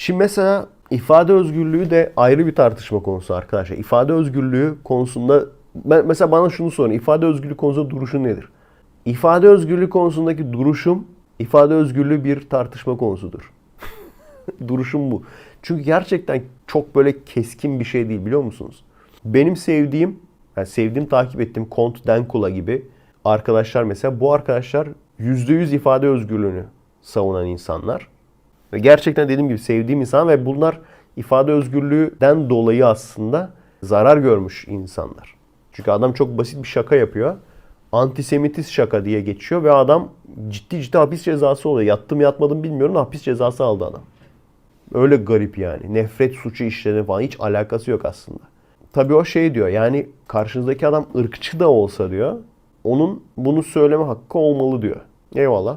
Şimdi mesela ifade özgürlüğü de ayrı bir tartışma konusu arkadaşlar. İfade özgürlüğü konusunda ben mesela bana şunu sorun. İfade özgürlüğü konusunda duruşun nedir? İfade özgürlüğü konusundaki duruşum ifade özgürlüğü bir tartışma konusudur. duruşum bu. Çünkü gerçekten çok böyle keskin bir şey değil biliyor musunuz? Benim sevdiğim, yani sevdiğim takip ettiğim Kont Denkula gibi arkadaşlar mesela bu arkadaşlar %100 ifade özgürlüğünü savunan insanlar. Ve gerçekten dediğim gibi sevdiğim insan ve bunlar ifade özgürlüğünden dolayı aslında zarar görmüş insanlar. Çünkü adam çok basit bir şaka yapıyor. Antisemitist şaka diye geçiyor ve adam ciddi ciddi hapis cezası oluyor. Yattım yatmadım bilmiyorum hapis cezası aldı adam. Öyle garip yani. Nefret suçu işledi falan hiç alakası yok aslında. Tabii o şey diyor yani karşınızdaki adam ırkçı da olsa diyor onun bunu söyleme hakkı olmalı diyor. Eyvallah.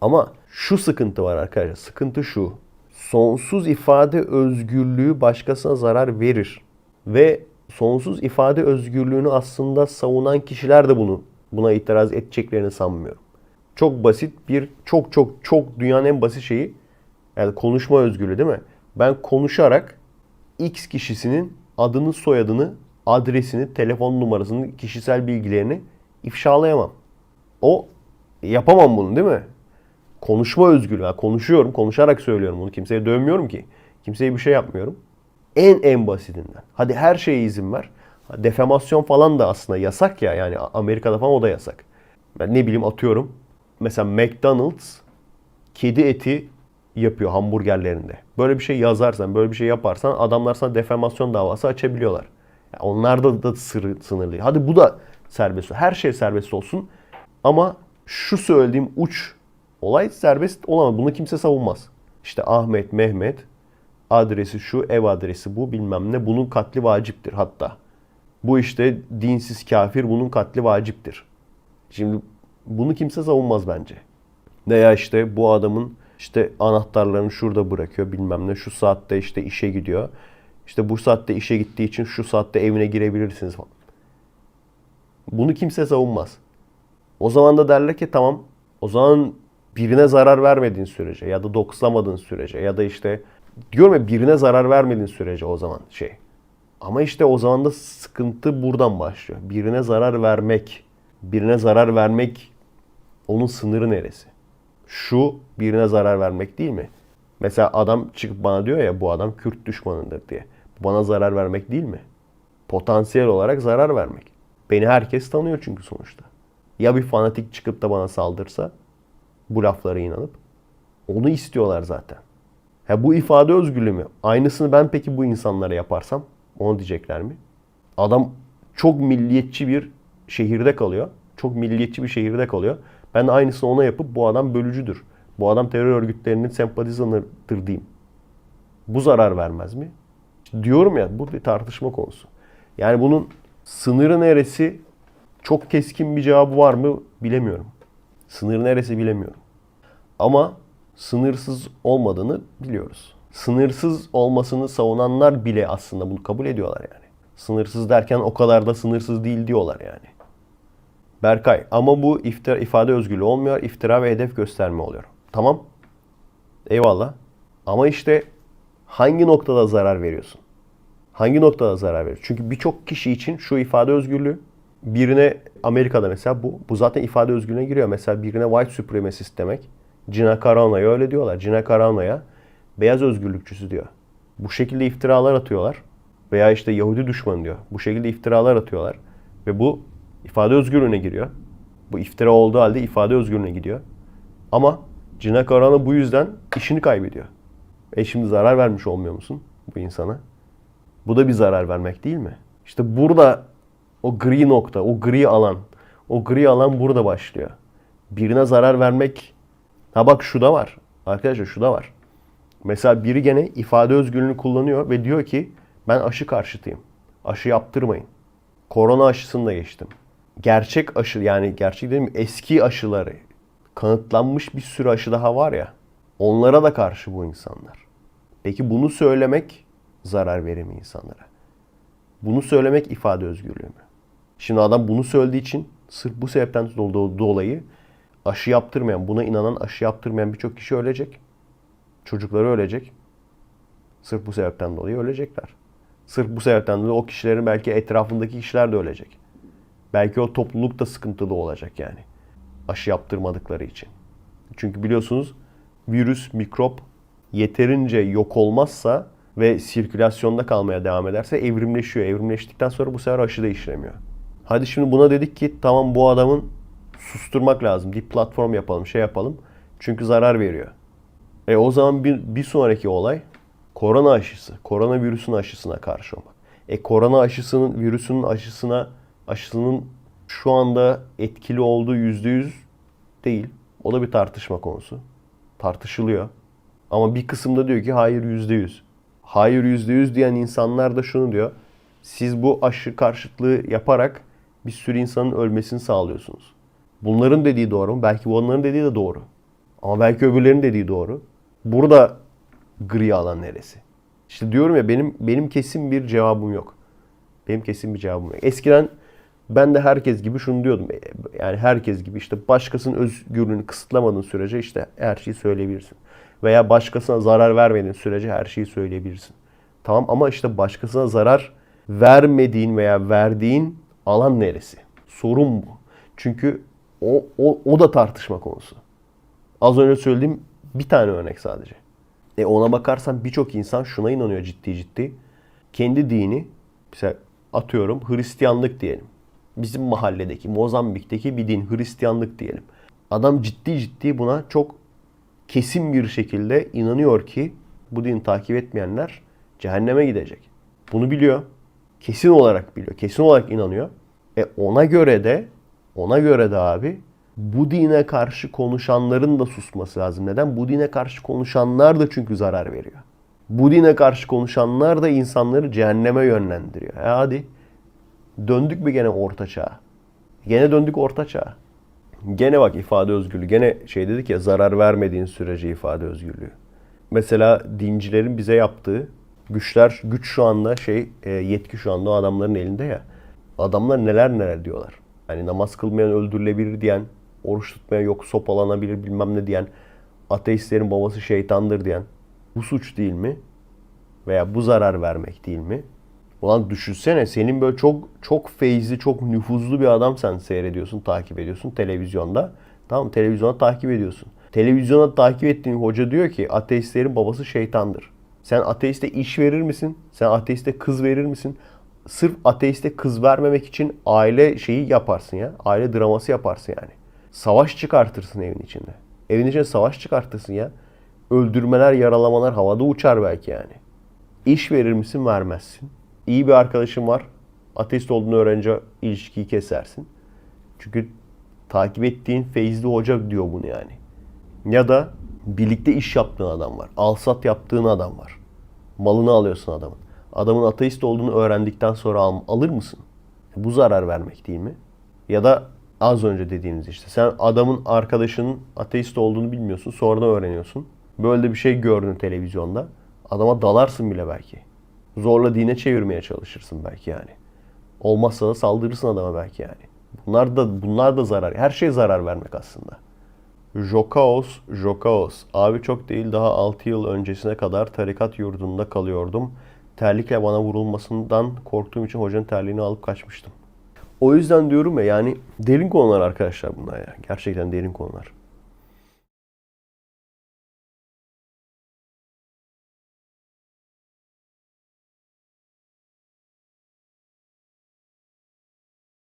Ama şu sıkıntı var arkadaşlar. Sıkıntı şu. Sonsuz ifade özgürlüğü başkasına zarar verir. Ve sonsuz ifade özgürlüğünü aslında savunan kişiler de bunu buna itiraz edeceklerini sanmıyorum. Çok basit bir çok çok çok dünyanın en basit şeyi yani konuşma özgürlüğü değil mi? Ben konuşarak X kişisinin adını, soyadını, adresini, telefon numarasını, kişisel bilgilerini ifşalayamam. O yapamam bunu değil mi? Konuşma özgürlüğü. Yani konuşuyorum, konuşarak söylüyorum bunu. Kimseye dövmüyorum ki. Kimseye bir şey yapmıyorum. En en basitinden. Hadi her şeye izin ver. Defemasyon falan da aslında yasak ya. Yani Amerika'da falan o da yasak. Ben ne bileyim atıyorum. Mesela McDonald's kedi eti yapıyor hamburgerlerinde. Böyle bir şey yazarsan, böyle bir şey yaparsan adamlar sana defemasyon davası açabiliyorlar. Yani onlar da, sır- sınırlı. Hadi bu da serbest. Her şey serbest olsun. Ama şu söylediğim uç olay serbest olamaz. Bunu kimse savunmaz. İşte Ahmet, Mehmet adresi şu, ev adresi bu bilmem ne. Bunun katli vaciptir hatta. Bu işte dinsiz kafir bunun katli vaciptir. Şimdi bunu kimse savunmaz bence. Veya işte bu adamın işte anahtarlarını şurada bırakıyor bilmem ne. Şu saatte işte işe gidiyor. İşte bu saatte işe gittiği için şu saatte evine girebilirsiniz falan. Bunu kimse savunmaz. O zaman da derler ki tamam o zaman birine zarar vermediğin sürece ya da dokslamadığın sürece ya da işte diyorum ya birine zarar vermediğin sürece o zaman şey. Ama işte o zaman da sıkıntı buradan başlıyor. Birine zarar vermek, birine zarar vermek onun sınırı neresi? Şu birine zarar vermek değil mi? Mesela adam çıkıp bana diyor ya bu adam Kürt düşmanıdır diye. Bana zarar vermek değil mi? Potansiyel olarak zarar vermek. Beni herkes tanıyor çünkü sonuçta. Ya bir fanatik çıkıp da bana saldırsa bu laflara inanıp onu istiyorlar zaten. Ha bu ifade özgürlüğü mü? Aynısını ben peki bu insanlara yaparsam onu diyecekler mi? Adam çok milliyetçi bir şehirde kalıyor. Çok milliyetçi bir şehirde kalıyor. Ben aynısını ona yapıp bu adam bölücüdür. Bu adam terör örgütlerinin sempatizanıdır diyeyim. Bu zarar vermez mi? Diyorum ya bu bir tartışma konusu. Yani bunun sınırı neresi çok keskin bir cevabı var mı bilemiyorum. Sınır neresi bilemiyorum. Ama sınırsız olmadığını biliyoruz. Sınırsız olmasını savunanlar bile aslında bunu kabul ediyorlar yani. Sınırsız derken o kadar da sınırsız değil diyorlar yani. Berkay ama bu iftira, ifade özgürlüğü olmuyor. iftira ve hedef gösterme oluyor. Tamam. Eyvallah. Ama işte hangi noktada zarar veriyorsun? Hangi noktada zarar veriyorsun? Çünkü birçok kişi için şu ifade özgürlüğü birine Amerika'da mesela bu bu zaten ifade özgürlüğüne giriyor. Mesela birine white supremacist demek. Gina Carana'ya öyle diyorlar. Gina Carana'ya beyaz özgürlükçüsü diyor. Bu şekilde iftiralar atıyorlar. Veya işte Yahudi düşmanı diyor. Bu şekilde iftiralar atıyorlar. Ve bu ifade özgürlüğüne giriyor. Bu iftira olduğu halde ifade özgürlüğüne gidiyor. Ama Gina Carano bu yüzden işini kaybediyor. E şimdi zarar vermiş olmuyor musun bu insana? Bu da bir zarar vermek değil mi? İşte burada o gri nokta, o gri alan, o gri alan burada başlıyor. Birine zarar vermek, ha bak şu da var. Arkadaşlar şu da var. Mesela biri gene ifade özgürlüğünü kullanıyor ve diyor ki ben aşı karşıtıyım. Aşı yaptırmayın. Korona aşısını da geçtim. Gerçek aşı yani gerçek değil mi? Eski aşıları kanıtlanmış bir sürü aşı daha var ya. Onlara da karşı bu insanlar. Peki bunu söylemek zarar verir mi insanlara? Bunu söylemek ifade özgürlüğü mü? Şimdi adam bunu söylediği için sırf bu sebepten do- dolayı aşı yaptırmayan, buna inanan aşı yaptırmayan birçok kişi ölecek. Çocukları ölecek. Sırf bu sebepten dolayı ölecekler. Sırf bu sebepten dolayı o kişilerin belki etrafındaki kişiler de ölecek. Belki o topluluk da sıkıntılı olacak yani. Aşı yaptırmadıkları için. Çünkü biliyorsunuz virüs, mikrop yeterince yok olmazsa ve sirkülasyonda kalmaya devam ederse evrimleşiyor. Evrimleştikten sonra bu sefer aşı da işlemiyor. Hadi şimdi buna dedik ki tamam bu adamın susturmak lazım. Bir platform yapalım, şey yapalım. Çünkü zarar veriyor. E o zaman bir, bir sonraki olay korona aşısı. Koronavirüsün aşısına karşı olmak. E korona aşısının, virüsün aşısına, aşısının şu anda etkili olduğu yüzde yüz değil. O da bir tartışma konusu. Tartışılıyor. Ama bir kısımda diyor ki hayır yüzde yüz. Hayır yüzde yüz diyen insanlar da şunu diyor. Siz bu aşı karşıtlığı yaparak bir sürü insanın ölmesini sağlıyorsunuz. Bunların dediği doğru mu? Belki bunların dediği de doğru. Ama belki öbürlerinin dediği doğru. Burada gri alan neresi? İşte diyorum ya benim benim kesin bir cevabım yok. Benim kesin bir cevabım yok. Eskiden ben de herkes gibi şunu diyordum. Yani herkes gibi işte başkasının özgürlüğünü kısıtlamadığın sürece işte her şeyi söyleyebilirsin. Veya başkasına zarar vermediğin sürece her şeyi söyleyebilirsin. Tamam ama işte başkasına zarar vermediğin veya verdiğin alan neresi? Sorun bu. Çünkü o, o, o da tartışma konusu. Az önce söylediğim bir tane örnek sadece. E ona bakarsan birçok insan şuna inanıyor ciddi ciddi. Kendi dini, mesela atıyorum Hristiyanlık diyelim. Bizim mahalledeki, Mozambik'teki bir din Hristiyanlık diyelim. Adam ciddi ciddi buna çok kesin bir şekilde inanıyor ki bu dini takip etmeyenler cehenneme gidecek. Bunu biliyor. Kesin olarak biliyor. Kesin olarak inanıyor. E ona göre de ona göre de abi bu dine karşı konuşanların da susması lazım. Neden? Bu dine karşı konuşanlar da çünkü zarar veriyor. Bu dine karşı konuşanlar da insanları cehenneme yönlendiriyor. E hadi döndük mü gene orta çağa? Gene döndük orta çağa. Gene bak ifade özgürlüğü. Gene şey dedik ya zarar vermediğin sürece ifade özgürlüğü. Mesela dincilerin bize yaptığı güçler, güç şu anda şey, e, yetki şu anda o adamların elinde ya. Adamlar neler neler diyorlar. Hani namaz kılmayan öldürülebilir diyen, oruç tutmayan yok sopalanabilir bilmem ne diyen, ateistlerin babası şeytandır diyen. Bu suç değil mi? Veya bu zarar vermek değil mi? Ulan düşünsene senin böyle çok çok feyizli, çok nüfuzlu bir adam sen seyrediyorsun, takip ediyorsun televizyonda. Tamam televizyona takip ediyorsun. Televizyona takip ettiğin hoca diyor ki ateistlerin babası şeytandır. Sen ateiste iş verir misin? Sen ateiste kız verir misin? Sırf ateiste kız vermemek için aile şeyi yaparsın ya. Aile draması yaparsın yani. Savaş çıkartırsın evin içinde. Evin içinde savaş çıkartırsın ya. Öldürmeler, yaralamalar havada uçar belki yani. İş verir misin? Vermezsin. İyi bir arkadaşın var. Ateist olduğunu öğrenince ilişkiyi kesersin. Çünkü takip ettiğin Feyzli Hoca diyor bunu yani. Ya da birlikte iş yaptığın adam var. Alsat yaptığın adam var. Malını alıyorsun adamın. Adamın ateist olduğunu öğrendikten sonra al, alır mısın? Bu zarar vermek değil mi? Ya da az önce dediğimiz işte sen adamın arkadaşının ateist olduğunu bilmiyorsun. Sonradan öğreniyorsun. Böyle bir şey gördün televizyonda. Adama dalarsın bile belki. Zorla dine çevirmeye çalışırsın belki yani. Olmazsa da saldırırsın adama belki yani. Bunlar da bunlar da zarar. Her şey zarar vermek aslında. Jokaos, Jokaos. Abi çok değil daha 6 yıl öncesine kadar tarikat yurdunda kalıyordum. Terlikle bana vurulmasından korktuğum için hocanın terliğini alıp kaçmıştım. O yüzden diyorum ya yani derin konular arkadaşlar bunlar ya. Gerçekten derin konular.